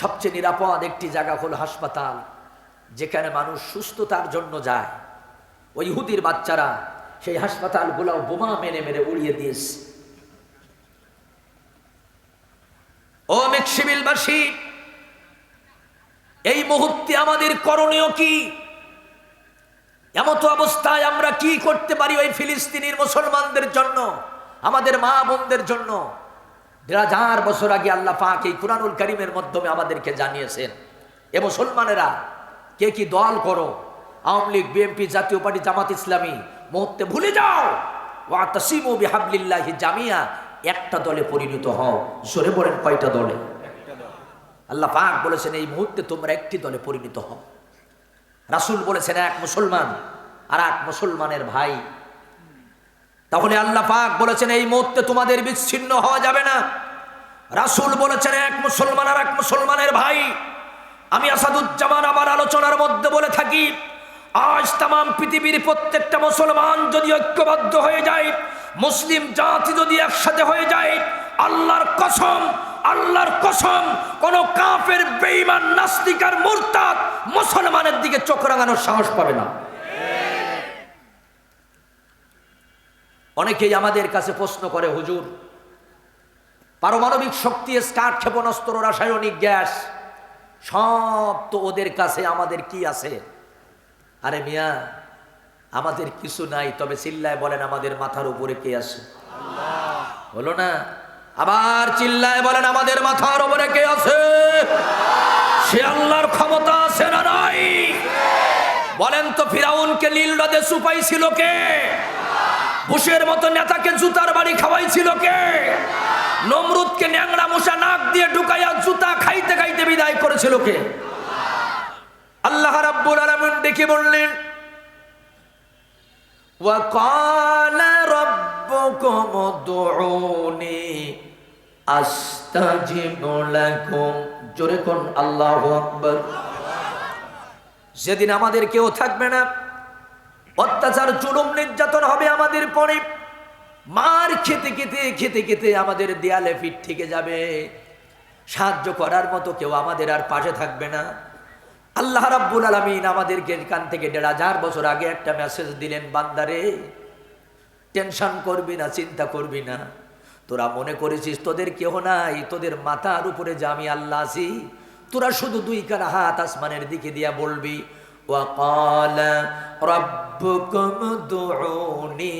সবচেয়ে নিরাপদ একটি জায়গা হল হাসপাতাল, যেখানে মানুষ সুস্থতার জন্য যায়। ওই ইহুদির বাচ্চারা সেই হাসপাতালগুলো বোমা মেরে মেরে উড়িয়ে দিয়েছে। ও মেক্সিবিলবাসী, এই মুহূর্তে আমাদের করণীয় কি? এমত অবস্থায় আমরা কি করতে পারি ওই ফিলিস্তিনির মুসলমানদের জন্য, আমাদের মা বোনদের জন্য? হাজার বছর আগে আল্লাহ পাক এই কুরআনুল করিমের মাধ্যমে আমাদেরকে জানিয়েছেন, এ মুসলমানেরা, কে কি দল করো? আওয়ামী লীগ, বিএনপি, জাতীয় পার্টি, জামাত ইসলামী, মুহূর্তে ভুলে যাও। ওয়া তাসিমু বিহাবলিল্লাহি জামিয়া। একটা দলে পরিণত হও। সরে পড়েন কয়টা দলে? আল্লাহ পাক বলেছেন, এই মুহূর্তে তোমরা একটি দলে পরিণত হও। রাসূল বলেছেন, এক মুসলমান আর এক মুসলমানের ভাই তাহলে আল্লাহ পাক বলেছেন, এই মুহূর্তে তোমাদের বিচ্ছিন্ন হওয়া যাবে না। রাসূল বলেছেন, এক মুসলমান আর এক মুসলমানের ভাই। আমি আসাদুজ্জামান আমার আলোচনার মধ্যে বলে থাকি, আজ তাম পৃথিবীর প্রত্যেকটা মুসলমান যদি ঐক্যবদ্ধ হয়ে যায়, মুসলিম জাতি যদি একসাথে হয়ে যায়, আল্লাহর কসম আল্লাহর কসম, কোন কাফের বেইমান নাস্তিকার মুরতাদ মুসলমানের দিকে চোখ রাঙানোর সাহস পাবে না। অনেকেই আমাদের কাছে প্রশ্ন করে, হুজুর, পারমাণবিক শক্তি স্টার্ট ক্ষেপণাস্ত্র, রাসায়নিক গ্যাস, সব তো ওদের কাছে আমাদের কি আছে? আরে মিয়া, আমাদের কিছু নাই, তবে চিল্লায় বলেন, আমাদের মাথার উপরে কে আছে? হলো না? আবার চিল্লায় বলেন, আমাদের মাথার উপরে কে আছে? সে আল্লাহর ক্ষমতা আছে না নাই? বলেন তো, ফিরাউনকে নীল নদে সুপাইছিল কে? বুশের মতো নেতাকে জুতার বাড়ি খাওয়াইছিল কে নমরুদকে ন্যাংরা মশা নাক দিয়ে ঢুকাইয়া জুতা খাইতে খাইতে বিদায় করেছিল কে আল্লাহ রাব্বুল আলামিন ডেকে বললেন وقال ربكم ادعوني استجب لكم জোরে কোন আল্লাহু আকবার সেদিন আমাদের কেউ থাকবে না অত্যাচার, জুলুম নির্যাতন হবে আমাদের পরে। মার খেতে খেতে খেতে খেতে আমাদের দেয়ালে ফিট থেকে যাবে। সাহায্য করার মতো কেউ আমাদের আর পাশে থাকবে না। আল্লাহ রাব্বুল আলমিন আমাদেরকে কান থেকে দেড় হাজার বছর আগে একটা মেসেজ দিলেন, বান্দারে টেনশন করবি না, চিন্তা করবি না। তোরা মনে করেছিস তোদের কেহ নাই, তোদের মাথার উপরে যে আমি আল্লাহ আছি, তোরা শুধু দুই কানা হাত আসমানের দিকে দিয়া বলবি وقال ربكم ادعوني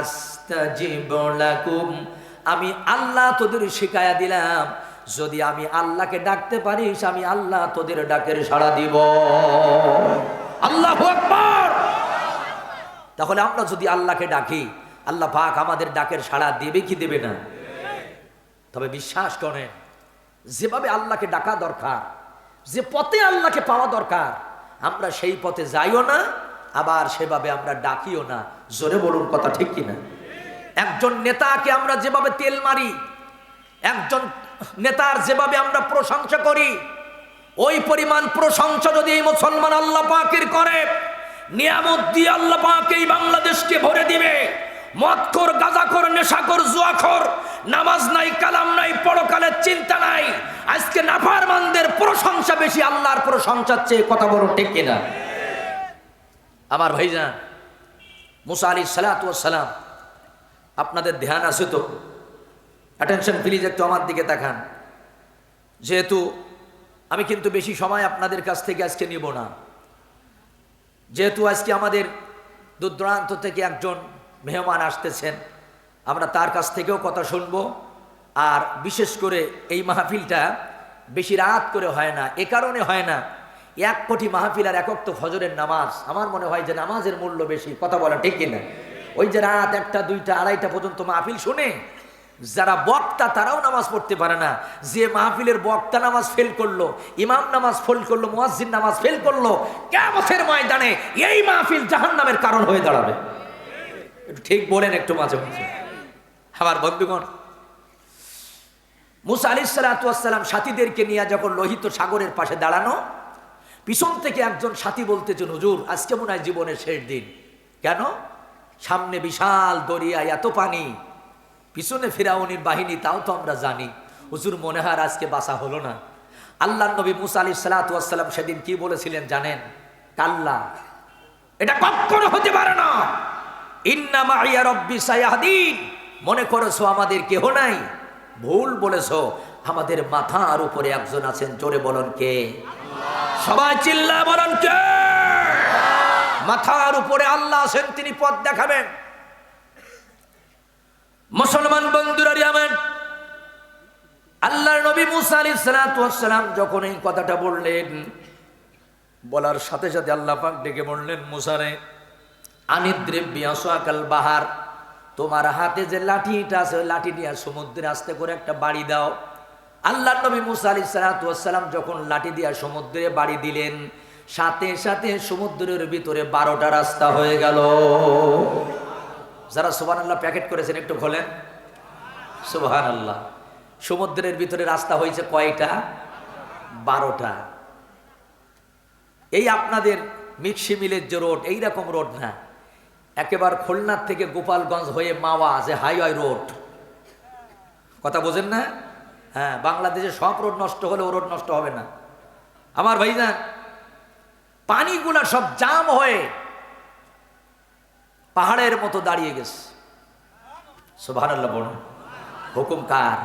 استجب لكم আমি আল্লাহ তোদের শিখায়া দিলাম যদি আমি আল্লাহকে ডাকতে পারিস আমি আল্লাহ তোদের ডাকের সাড়া দিব আল্লাহ আকবার তাহলে আমরা যদি আল্লাহকে ডাকি আল্লাহ পাক আমাদের ডাকের সাড়া দেবে কি দেবে না তবে বিশ্বাস করেন যেভাবে আল্লাহকে ডাকা দরকার যে পথে আল্লাহকে পাওয়া দরকার আমরা সেই পথে যাইও না, আবার সেভাবে আমরা ডাকিও না। জোরে বলুন কথা ঠিক কিনা? একজন নেতাকে আমরা যেভাবে তেল মারি, একজন নেতার যেভাবে আমরা প্রশংসা করি, ওই পরিমাণ প্রশংসা যদি এই মুসলমান আল্লাহ পাকের করে, নিয়ামত দিয়ে আল্লাহ পাক এই বাংলাদেশকে ভরে মদখোর গাজাখোর, নেশাখোর, জুয়াখোর, নামাজ নাই, কালাম নাই, পরকালের চিন্তা নাই। আজকে নাফারমানদের প্রশংসা বেশি, আল্লাহর প্রশংসার চেয়ে কথা বলো ঠিক কিনা? আমার ভাইজান, মুসা আলী সালাম আপনাদের ধ্যান আছে তো? অ্যাটেনশন প্লিজ একটু আমার দিকে তাকান। যেহেতু আমি কিন্তু বেশি সময় আপনাদের কাছ থেকে আজকে নিব না। যেহেতু আজকে আমাদের দূর দূরান্ত থেকে একজন মেহমান আসতেছেন। আমরা তার কাছ থেকেও কথা শুনব। আর বিশেষ করে এই মাহফিলটা বেশি রাত করে হয় না, এ কারণে হয় না। এক কোটি মাহফিল আর একক তো ফজরের নামাজ, আমার মনে হয় যে নামাজের মূল্য বেশি, কথা বলা ঠিক কিনা? ওই যে রাত একটা, দুইটা, আড়াইটা পর্যন্ত মাহফিল শুনে যারা বক্তা, তারাও নামাজ পড়তে পারে না। যে মাহফিলের বক্তা নামাজ ফেল করল, ইমাম নামাজ ফেল করল, মুয়াজ্জিন নামাজ ফেল করল কেমতের ময়দানে এই মাহফিল জাহান নামের কারণ হয়ে দাঁড়াবে। একটু ঠিক বলেন, একটু মাঝে মাঝে। আমার বন্ধুগণ, মুসা আলি সালাতাম সাথীদেরকে নিয়ে যখন লোহিত সাগরের পাশে দাঁড়ানো, পিছন থেকে একজন সাথী বলতেছে হুজুর, আজকে মনে হয় জীবনের শেষ দিন। কেন? সামনে বিশাল দরিয়া, এত পানি। পিছনে ফিরাউনির বাহিনী, তাও তো আমরা জানি। হুজুর, মনে হয় আজকে বাসা হলো না। আল্লাহ নবী মুসা আলী সালাতাম সেদিন কি বলেছিলেন জানেন? কাল্লা। এটা কখনো হতে পারে না। ইন্নামা ইয়া রব্বি সায়াহদিন। মনে করেছ আমাদের কেহ নাই? ভুল বলেছ। আমাদের মাথার উপরে একজন আছেন, জোরে বলন কে? সবাই চিল্লা বলন কে? মাথার উপরে আল্লাহ আছেন, তিনি পথ দেখাবেন। মুসলমান বন্ধুরারি আমার আল্লাহর নবী মুসা আলী সালাম যখন এই কথাটা বললেন, বলার সাথে সাথে আল্লাহ পাক ডেকে বললেন মুসারে আনিদ্রেব্যাল বাহার। তোমার হাতে যে লাঠিটা আছে লাঠি নিয়ে সমুদ্রে আস্তে করে একটা বাড়ি দাও। আল্লাহ নবী মুসা আলী সালাম যখন লাঠি দিয়া সমুদ্রে বাড়ি দিলেন, সাথে সাথে সমুদ্রের ভিতরে বারোটা রাস্তা হয়ে গেল। যারা সুবান আল্লাহ প্যাকেট করেছেন একটু খোলেন। সুবাহান আল্লাহ সমুদ্রের ভিতরে রাস্তা হয়েছে কয়টা? বারোটা। এই আপনাদের মিক্সি মিলের যে রোড, এইরকম রোড না। একেবার খুলনার থেকে গোপালগঞ্জ হয়ে মাওয়া, যে হাইওয়ে রোড। কথা বোঝেন না? হ্যাঁ বাংলাদেশে সব রোড নষ্ট হলে ও রোড নষ্ট হবে না। আমার ভাই না পানিগুলা সব জাম হয়ে পাহাড়ের মতো দাঁড়িয়ে গেছে। সোভান বলুন, হুকুম কার?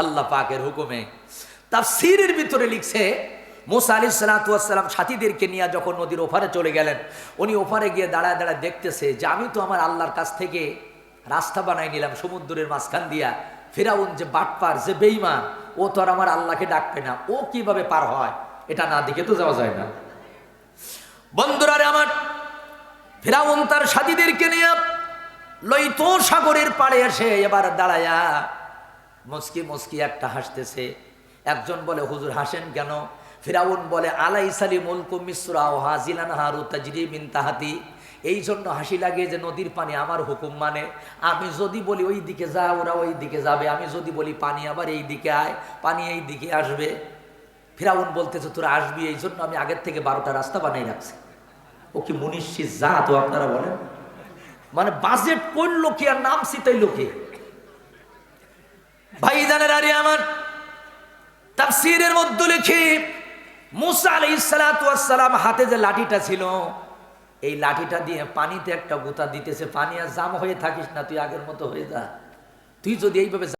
আল্লাহ পাকের হুকুমে। তার সিরের ভিতরে লিখছে মোসা আলী সালাতাম সাথীদেরকে নিয়ে যখন নদীর ওপারে চলে গেলেন, উনি ওপারে গিয়ে দাঁড়ায় দাঁড়ায় দেখতেছে যে আমি তো আমার আল্লাহর কাছ থেকে রাস্তা বানাই নিলাম সমুদ্রের মাঝখান দিয়া। ফেরাউন যে বাটপার, যে বেইমান ও তো আর আমার আল্লাহকে ডাকবে না। ও কীভাবে পার হয়? এটা না দিকে তো যাওয়া যায় না। বন্ধুরারে আমার, ফেরাউন তার সাথীদেরকে নিয়ে লইতো সাগরের পাড়ে এসে এবার দাঁড়ায়া মুসকি মুসকি একটা হাসতেছে। একজন বলে, হুজুর হাসেন কেন? ফিরাউন বলে আলাই সালি মুলকু মিশ্রা ও হাজিলান হারু তাজরি মিন তাহাতি। এই জন্য হাসি লাগে যে নদীর পানি আমার হুকুম মানে। আমি যদি বলি, ওই দিকে যা, ওরা ওই দিকে যাবে। আমি যদি বলি, পানি আবার এই দিকে আয়, পানি এই দিকে আসবে। ফিরাউন বলতেছে, তোরা আসবি? এই জন্য আমি আগের থেকে বারোটা রাস্তা বানাই রাখছি। ও কি মনীষী যা তো আপনারা বলেন? মানে বাজেট কোন লোকে আর নাম সিতাইলো কি ভাইজানের আরে আমার তাফসীরের মধ্যে লিখি মুসা আলি সালাতু হাতে যে লাঠিটা ছিল, এই লাঠিটা দিয়ে পানিতে একটা গোতা দিতেছে, পানি আর জাম হয়ে থাকিস না, তুই আগের মতো হয়ে যা। তুই যদি এইভাবে